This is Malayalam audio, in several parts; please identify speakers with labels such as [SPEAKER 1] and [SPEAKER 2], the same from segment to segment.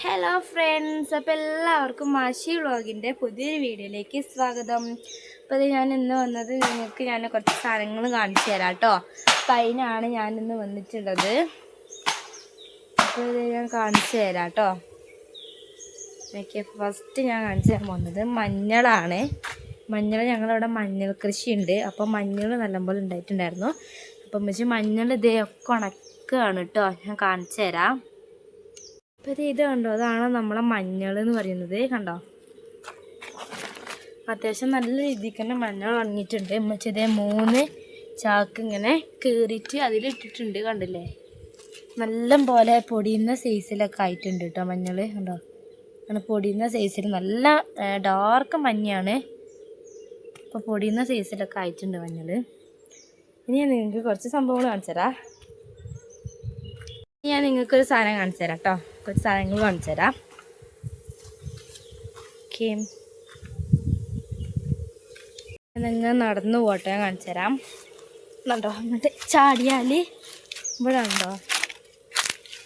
[SPEAKER 1] ഹലോ ഫ്രണ്ട്സ് അപ്പോൾ എല്ലാവർക്കും മാഷി വ്ളോഗിന്റെ പുതിയൊരു വീഡിയോയിലേക്ക് സ്വാഗതം. അപ്പോൾ ഞാൻ ഇന്ന് വന്നത് നിങ്ങൾക്ക് ഞാൻ കുറച്ച് സാധനങ്ങൾ കാണിച്ചു തരാം കേട്ടോ. അപ്പം അതിനാണ് ഞാനിന്ന് വന്നിട്ടുള്ളത്. അപ്പോൾ ഞാൻ കാണിച്ചു തരാം കേട്ടോ. ഓക്കെ ഫസ്റ്റ് ഞാൻ കാണിച്ചു തരാൻ പോകുന്നത് മഞ്ഞളാണ്. മഞ്ഞൾ ഞങ്ങളവിടെ മഞ്ഞൾ കൃഷിയുണ്ട്. അപ്പോൾ മഞ്ഞൾ നല്ലപോലെ ഉണ്ടായിട്ടുണ്ടായിരുന്നു. അപ്പം വെച്ച് മഞ്ഞൾ ഇതേ ഒക്കെ ഉണക്കുകയാണ് കേട്ടോ. ഞാൻ കാണിച്ചു തരാം. അപ്പോൾ ഇത് കണ്ടോ? അതാണ് നമ്മളെ മഞ്ഞൾ എന്ന് പറയുന്നത് കണ്ടോ? അത്യാവശ്യം നല്ല രീതിക്ക് തന്നെ മഞ്ഞൾ ഉണങ്ങിയിട്ടുണ്ട് ഉമ്മച്ചി മൂന്ന് ചാക്ക് ഇങ്ങനെ കീറിയിട്ട് അതിലിട്ടിട്ടുണ്ട് കണ്ടില്ലേ? നല്ല പോലെ പൊടിയുന്ന സൈസിലൊക്കെ ആയിട്ടുണ്ട് കേട്ടോ മഞ്ഞൾ കണ്ടോ? അങ്ങനെ പൊടിയുന്ന സൈസിൽ നല്ല ഡാർക്ക് മഞ്ഞയാണ് അപ്പോൾ പൊടിയുന്ന സൈസിലൊക്കെ ആയിട്ടുണ്ട് മഞ്ഞൾ ഇനി നിങ്ങൾക്ക് കുറച്ച് സംഭവങ്ങൾ കാണിച്ചു തരാം ഞാൻ നിങ്ങൾക്കൊരു സാധനം കാണിച്ചു തരാം കേട്ടോ കുറച്ച് സാധനങ്ങൾ കാണിച്ചു തരാം. ഓക്കെ നിങ്ങൾ നടന്നു പോട്ടെ ഞാൻ കാണിച്ചു തരാം. കണ്ടോ? എന്നിട്ട് ചാടിയാൽ ഇവിടെ ഉണ്ടോ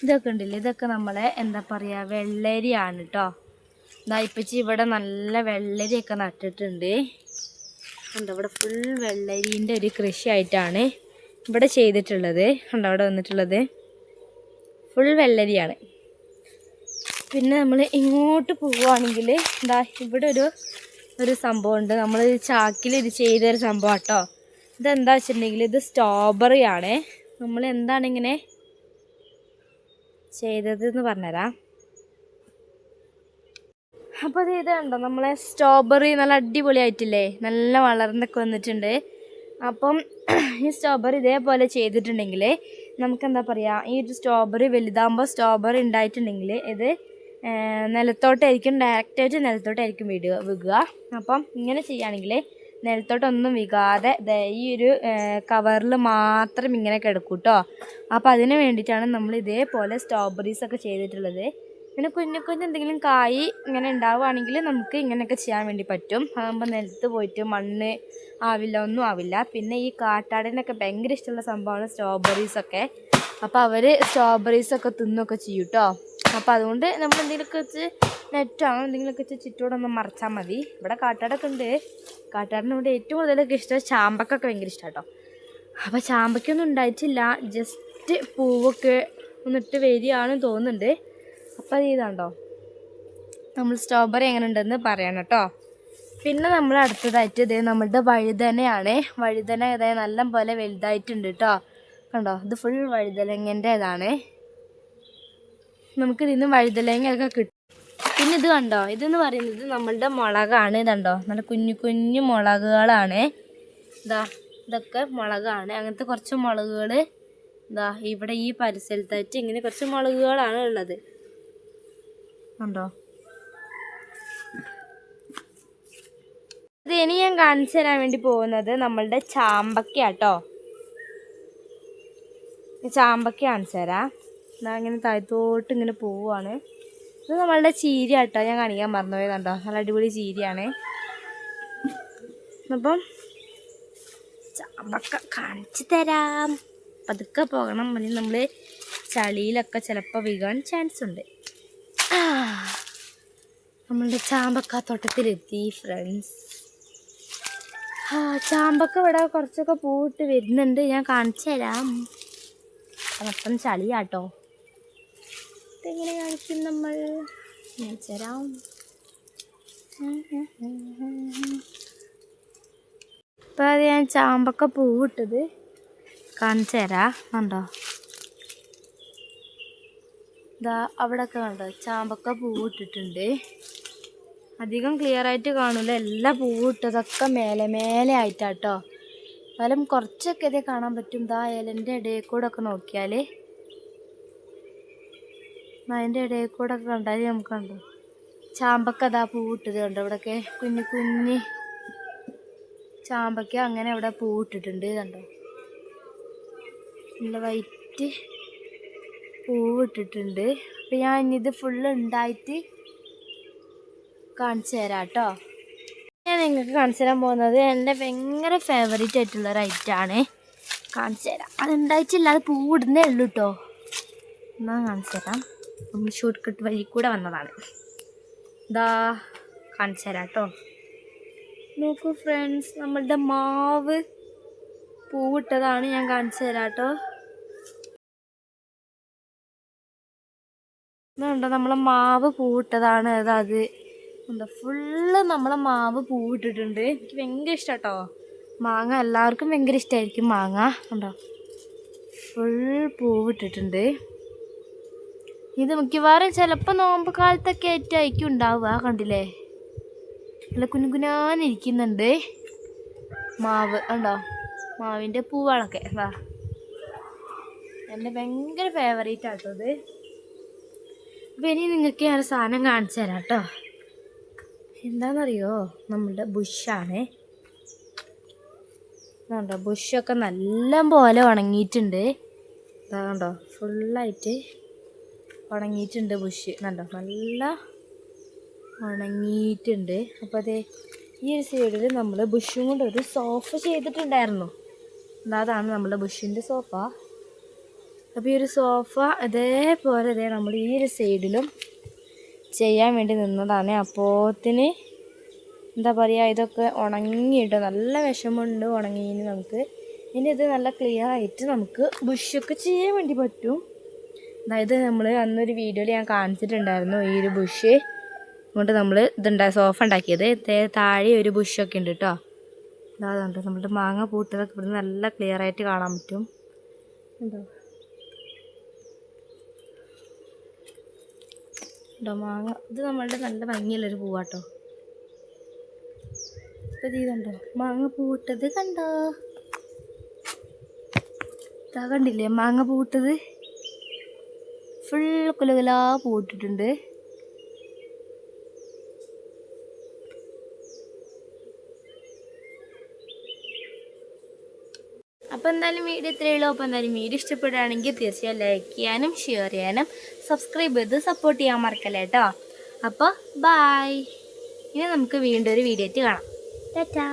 [SPEAKER 1] ഇതൊക്കെ ഉണ്ടല്ലേ? ഇതൊക്കെ നമ്മളെ എന്താ പറയുക വെള്ളരിയാണ് കേട്ടോ ഇതാ ഇപ്പച്ചി ഇവിടെ നല്ല വെള്ളരിയൊക്കെ നട്ടിട്ടുണ്ട്. കണ്ടോ? ഇവിടെ ഫുൾ വെള്ളരീന്റെ ഒരു കൃഷിയായിട്ടാണ് ഇവിടെ ചെയ്തിട്ടുള്ളത്. കണ്ടോ? അവിടെ വന്നിട്ടുള്ളത്. ഫുൾ വെള്ളരിയാണ്. പിന്നെ നമ്മൾ ഇങ്ങോട്ട് പോവുകയാണെങ്കിൽ എന്താ ഇവിടെ ഒരു ഒരു സംഭവമുണ്ട്. നമ്മൾ ചാക്കിൽ ഇത് ചെയ്തൊരു സംഭവം കേട്ടോ ഇതെന്താ വെച്ചിട്ടുണ്ടെങ്കിൽ ഇത് സ്ട്രോബെറി ആണ്. നമ്മൾ എന്താണ് ഇങ്ങനെ ചെയ്തത് എന്ന് പറഞ്ഞുതരാം അപ്പോൾ അത് ഇതുണ്ടോ നമ്മളെ സ്ട്രോബെറി നല്ല അടിപൊളിയായിട്ടില്ലേ? നല്ല വളർന്നൊക്കെ വന്നിട്ടുണ്ട്. അപ്പം ഈ സ്ട്രോബെറി ഇതേപോലെ ചെയ്തിട്ടുണ്ടെങ്കിൽ നമുക്ക് എന്താ പറയുക ഈ ഒരു സ്ട്രോബെറി വലുതാകുമ്പോൾ സ്ട്രോബെറി ഉണ്ടായിട്ടുണ്ടെങ്കിൽ ഇത് നിലത്തോട്ടായിരിക്കും ഡയറക്റ്റായിട്ട് നിലത്തോട്ടായിരിക്കും വിടുക. വിൽക്കുക അപ്പം ഇങ്ങനെ ചെയ്യുകയാണെങ്കിൽ നിലത്തോട്ടൊന്നും വികാതെ ഈ ഒരു കവറിൽ മാത്രം ഇങ്ങനെ കിടക്കും കേട്ടോ അപ്പോൾ അതിന് വേണ്ടിയിട്ടാണ് നമ്മൾ ഇതേപോലെ സ്ട്രോബെറീസൊക്കെ ചെയ്തിട്ടുള്ളത്. പിന്നെ കുഞ്ഞു കുഞ്ഞു എന്തെങ്കിലും കായ് ഇങ്ങനെ ഉണ്ടാവുകയാണെങ്കിൽ നമുക്ക് ഇങ്ങനെയൊക്കെ ചെയ്യാൻ വേണ്ടി പറ്റും. അതാകുമ്പോൾ നിലത്ത് പോയിട്ട് മണ്ണ് ആവില്ല ഒന്നും ആവില്ല. പിന്നെ ഈ കാട്ടാടിനൊക്കെ ഭയങ്കര ഇഷ്ടമുള്ള സംഭവമാണ് സ്ട്രോബെറീസൊക്കെ അപ്പോൾ അവർ സ്ട്രോബെറീസൊക്കെ തിന്നൊക്കെ ചെയ്യും കേട്ടോ അപ്പോൾ അതുകൊണ്ട് നമ്മൾ എന്തെങ്കിലുമൊക്കെ വെച്ച് നെറ്റോ അങ്ങനെ എന്തെങ്കിലുമൊക്കെ വെച്ച് ചുറ്റോടൊന്ന് മറച്ചാൽ മതി. ഇവിടെ കാട്ടാടൊക്കെ ഉണ്ട്. കാട്ടാടിന് ഇവിടെ ഏറ്റവും കൂടുതലൊക്കെ ഇഷ്ടം ചാമ്പക്കൊക്കെ ഭയങ്കര ഇഷ്ടം കേട്ടോ അപ്പോൾ ചാമ്പക്കൊന്നും ഉണ്ടായിട്ടില്ല. ജസ്റ്റ് പൂവൊക്കെ ഒന്നിട്ട് വരികയാണെന്ന് തോന്നുന്നുണ്ട്. അപ്പോൾ അത് ഇതാണ്ടോ? നമ്മൾ സ്ട്രോബെറി എങ്ങനെ ഉണ്ടെന്ന് പറയണം കേട്ടോ. പിന്നെ നമ്മൾ അടുത്തതായിട്ട് ഇതേ നമ്മളുടെ വഴുതനയാണ്. വഴുതന ഇതേ നല്ല പോലെ വലുതായിട്ടുണ്ട് കേട്ടോ. കണ്ടോ? ഇത് ഫുൾ വഴുതലങ്ങന്റെ ഇതാണ് നമുക്ക് ഇതിന്ന് വഴുതലങ്ങയൊക്കെ കിട്ടും. പിന്നെ ഇത് കണ്ടോ? ഇതെന്ന് പറയുന്നത് നമ്മളുടെ മുളകാണ് ഇതുണ്ടോ നല്ല കുഞ്ഞു കുഞ്ഞു മുളകുകളാണ്. ഇതാ ഇതൊക്കെ മുളകാണ്. അങ്ങനത്തെ കുറച്ച് മുളകുകൾ ഇതാ ഇവിടെ ഈ പരിസരത്തായിട്ട് ഇങ്ങനെ കുറച്ച് മുളകുകളാണ് ഉള്ളത്. ഉണ്ടോ? ഇത് ഇനി ഞാൻ കാണിച്ചു തരാൻ വേണ്ടി പോകുന്നത് നമ്മളുടെ ചാമ്പക്ക കേട്ടോ ചാമ്പക്ക കാണിച്ചു തരാം. ഇതാ ഇങ്ങനെ താഴത്തോട്ട് ഇങ്ങനെ പോവുകയാണ് ഇത് നമ്മളുടെ ചീര കേട്ടോ ഞാൻ കാണിക്കാൻ മറന്നുപോയത് കണ്ടോ? നല്ല അടിപൊളി ചീരയാണ്. അപ്പം ചാമ്പക്ക കാണിച്ചു തരാം. പതുക്കെ പോകണം. അല്ലെങ്കിൽ നമ്മൾ ചളിയിലൊക്കെ ചിലപ്പോൾ വീഴാൻ ചാൻസ് ഉണ്ട്. നമ്മളുടെ ചാമ്പക്ക തോട്ടത്തിലെത്തി ഫ്രണ്ട്സ് ആ ചാമ്പക്ക ഇവിടെ കുറച്ചൊക്കെ പൂവിട്ട് വരുന്നുണ്ട്. ഞാൻ കാണിച്ചു തരാം. മൊത്തം ചളിയാട്ടോ. ഇതെങ്ങനെ കാണിക്കും നമ്മൾ? തരാം. ഇപ്പം അത് ഞാൻ ചാമ്പക്ക പൂവിട്ടത്. കാണിച്ചു തരാം. കണ്ടോ? ഇതാ അവിടെയൊക്കെ കണ്ടോ? ചാമ്പക്ക പൂവിട്ടിട്ടുണ്ട്. അധികം ക്ലിയർ ആയിട്ട് കാണില്ല എല്ലാ പൂവിട്ടതൊക്കെ മേലെ മേലെ ആയിട്ടാട്ടോ. എന്നാലും കുറച്ചൊക്കെ ഇതേ കാണാൻ പറ്റും. ഇതാ ഇലന്റെ ഇടയിൽ കൂടെ ഒക്കെ നോക്കിയാൽ അതിന്റെ ഇടയിൽ കൂടെ ഒക്കെ കണ്ടാൽ നമുക്ക് കണ്ടു? ചാമ്പക്ക അതാ പൂവിട്ടത് കണ്ടോ? ഇവിടെയൊക്കെ കുഞ്ഞു കുഞ്ഞ് ചാമ്പക്ക അങ്ങനെ ഇവിടെ പൂവിട്ടിട്ടുണ്ട് കണ്ടോ? നല്ല വൈറ്റ് പൂവിട്ടിട്ടുണ്ട്. അപ്പം ഞാൻ ഇത് ഫുള്ള് ഉണ്ടായിട്ട് കാണിച്ചു തരാം കേട്ടോ ഞാൻ നിങ്ങൾക്ക് കാണിച്ചു തരാൻ പോകുന്നത് എന്റെ ഭയങ്കര ഫേവറേറ്റ് ആയിട്ടുള്ള ഒരു ആണ്. കാണിച്ചു തരാം. അത് ഉണ്ടായിട്ടില്ല അത് പൂവിടുന്നേ ഉള്ളൂ കേട്ടോ എന്നാൽ കാണിച്ചു തരാം. നമ്മൾ ഷോർട്ട് കട്ട് വഴി കൂടെ വന്നതാണ്. ഇതാ കാണിച്ചു തരാം കേട്ടോ നോക്കൂ ഫ്രണ്ട്സ് നമ്മളുടെ മാവ് പൂവിട്ടതാണ്. ഞാൻ കാണിച്ചു തരാം കേട്ടോ ഇതുണ്ടോ? നമ്മളെ മാവ് പൂവിട്ടതാണ്. അത്. എന്താ ഫുള്ള് നമ്മളെ മാവ് പൂവിട്ടിട്ടുണ്ട്. എനിക്ക് ഭയങ്കര ഇഷ്ടം കേട്ടോ മാങ്ങ എല്ലാവർക്കും ഭയങ്കര ഇഷ്ടമായിരിക്കും മാങ്ങ. ഉണ്ടോ ഫുൾ പൂവിട്ടിട്ടുണ്ട്. ഇത് മിക്കവാറും ചിലപ്പോൾ നോമ്പ് കാലത്തൊക്കെ ആയിട്ടായിരിക്കും ഉണ്ടാവുക. കണ്ടില്ലേ? നല്ല കുനുകുനാന്നിരിക്കുന്നുണ്ട് മാവ് ഉണ്ടോ മാവിന്റെ പൂവാണൊക്കെ. വാ എന്റെ ഭയങ്കര ഫേവറേറ്റ് ആട്ടോ ഇത് അപ്പം ഇനി നിങ്ങൾക്ക് ഞാൻ സാധനം കാണിച്ചു തരാം കേട്ടോ. എന്താണെന്നറിയോ? നമ്മളുടെ ബുഷാണേ കണ്ടോ ബുഷൊക്കെ നല്ല പോലെ ഉണങ്ങിയിട്ടുണ്ട്. ഇതാ ഫുള്ളായിട്ട് ഉണങ്ങിയിട്ടുണ്ട് ബുഷ് കണ്ടോ നല്ല ഉണങ്ങിയിട്ടുണ്ട്. അപ്പോൾ അതെ ഈ ഒരു സൈഡിൽ നമ്മൾ ബുഷും കൊണ്ട് ഒരു സോഫ ചെയ്തിട്ടുണ്ടായിരുന്നു. അതാണ് നമ്മുടെ ബുഷിന്റെ സോഫ അപ്പോൾ ഈ ഒരു സോഫ അതേപോലെ ഇതേ നമ്മൾ ഈ ഒരു സൈഡിലും ചെയ്യാൻ വേണ്ടി നിന്നതാണ്. അപ്പോത്തിന് എന്താ പറയുക ഇതൊക്കെ ഉണങ്ങിയിട്ട് നല്ല വിഷമമുണ്ട് ഉണങ്ങിന് നമുക്ക്. ഇനി ഇത് നല്ല ക്ലിയർ ആയിട്ട് നമുക്ക് ബുഷൊക്കെ ചെയ്യാൻ വേണ്ടി പറ്റും. അതായത് നമ്മൾ അന്നൊരു വീഡിയോയിൽ ഞാൻ കാണിച്ചിട്ടുണ്ടായിരുന്നു ഈ ഒരു ബുഷ് കൊണ്ട് നമ്മൾ ഇതുണ്ടാ സോഫ ഉണ്ടാക്കിയത്. താഴെ ഒരു ബുഷൊക്കെ ഉണ്ട് കേട്ടോ അതാ നമ്മുടെ മാങ്ങ പൂട്ടതൊക്കെ ഇവിടെ നല്ല ക്ലിയർ ആയിട്ട് കാണാൻ പറ്റും. ഉണ്ടോ ഉണ്ടോ മാങ്ങ? ഇത് നമ്മളുടെ നല്ല ഭംഗിയുള്ളൊരു പൂവാട്ടോ. ഇപ്പം മാങ്ങ പൂവിട്ടത് കണ്ടോ? ഇതാ കണ്ടില്ലേ മാങ്ങ പൂവിട്ടത്? ഫുൾ കുലകുലാ പൂവിട്ടിട്ടുണ്ട്. എന്തായാലും വീഡിയോ ഇത്രയേ ഉള്ളൂ. അപ്പോൾ എന്തായാലും വീഡിയോ ഇഷ്ടപ്പെടുകയാണെങ്കിൽ തീർച്ചയായും ലൈക്ക് ചെയ്യാനും ഷെയർ ചെയ്യാനും സബ്സ്ക്രൈബ് ചെയ്ത് സപ്പോർട്ട് ചെയ്യാൻ മറക്കല്ലേ കേട്ടോ? അപ്പോൾ ബായ് ഇനി നമുക്ക് വീണ്ടും ഒരു വീഡിയോ ആയിട്ട് കാണാം. ടാറ്റാ